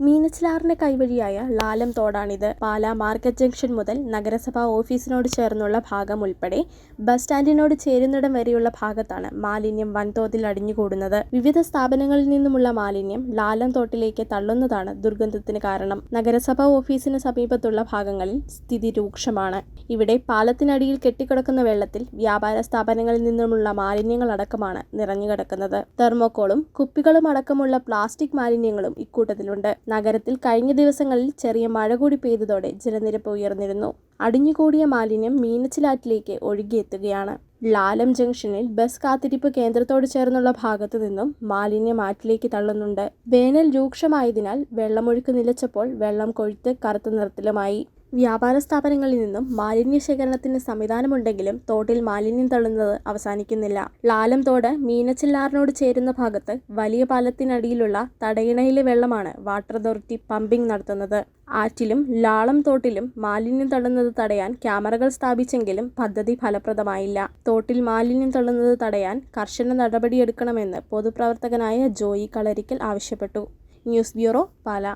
മീനച്ചിലാറിന്റെ കൈവഴിയായ ലാലം തോടാണിത്. Pala market junction മുതൽ നഗരസഭാ ഓഫീസിനോട് ചേർന്നുള്ള ഭാഗം ഉൾപ്പെടെ ബസ് സ്റ്റാൻഡിനോട് ചേരുന്നിടം വരെയുള്ള ഭാഗത്താണ് മാലിന്യം വൻതോതിൽ അടിഞ്ഞുകൂടുന്നത്. വിവിധ സ്ഥാപനങ്ങളിൽ നിന്നുമുള്ള മാലിന്യം ലാലം തോട്ടിലേക്ക് തള്ളുന്നതാണ് ദുർഗന്ധത്തിന് കാരണം. നഗരസഭാ ഓഫീസിന് സമീപത്തുള്ള ഭാഗങ്ങളിൽ സ്ഥിതി രൂക്ഷമാണ്. ഇവിടെ പാലത്തിനടിയിൽ കെട്ടിക്കിടക്കുന്ന വെള്ളത്തിൽ വ്യാപാര സ്ഥാപനങ്ങളിൽ നിന്നുമുള്ള മാലിന്യങ്ങളടക്കമാണ് നിറഞ്ഞുകിടക്കുന്നത്. തെർമോക്കോളും കുപ്പികളും അടക്കമുള്ള പ്ലാസ്റ്റിക് മാലിന്യങ്ങളും ഇക്കൂട്ടത്തിലുണ്ട്. നഗരത്തിൽ കഴിഞ്ഞ ദിവസങ്ങളിൽ ചെറിയ മഴ കൂടി പെയ്തതോടെ ജലനിരപ്പ് ഉയർന്നിരുന്നു. അടിഞ്ഞുകൂടിയ മാലിന്യം മീനച്ചിലാറ്റിലേക്ക് ഒഴുകിയെത്തുകയാണ്. ലാലം ജംഗ്ഷനിൽ ബസ് കാത്തിരിപ്പ് കേന്ദ്രത്തോട് ചേർന്നുള്ള ഭാഗത്തു നിന്നും മാലിന്യം ആറ്റിലേക്ക് തള്ളുന്നുണ്ട്. വേനൽ രൂക്ഷമായതിനാൽ വെള്ളമൊഴുക്ക് നിലച്ചപ്പോൾ വെള്ളം കൊഴുത്ത് കറുത്ത നിറത്തിലുമായി. വ്യാപാര സ്ഥാപനങ്ങളിൽ നിന്നും മാലിന്യ ശേഖരണത്തിന് സംവിധാനമുണ്ടെങ്കിലും തോട്ടിൽ മാലിന്യം തള്ളുന്നത് അവസാനിക്കുന്നില്ല. ലാലം തോട് മീനച്ചില്ലാറിനോട് ചേരുന്ന ഭാഗത്ത് വലിയ പാലത്തിനടിയിലുള്ള തടയിണയിലെ വെള്ളമാണ് വാട്ടർ അതോറിറ്റി പമ്പിംഗ് നടത്തുന്നത്. ആറ്റിലും ലാളം തോട്ടിലും മാലിന്യം തള്ളുന്നത് തടയാൻ ക്യാമറകൾ സ്ഥാപിച്ചെങ്കിലും പദ്ധതി ഫലപ്രദമായില്ല. തോട്ടിൽ മാലിന്യം തള്ളുന്നത് തടയാൻ കർശന നടപടിയെടുക്കണമെന്ന് പൊതുപ്രവർത്തകനായ ജോയി കളരിക്കൽ ആവശ്യപ്പെട്ടു. News bureau Pala.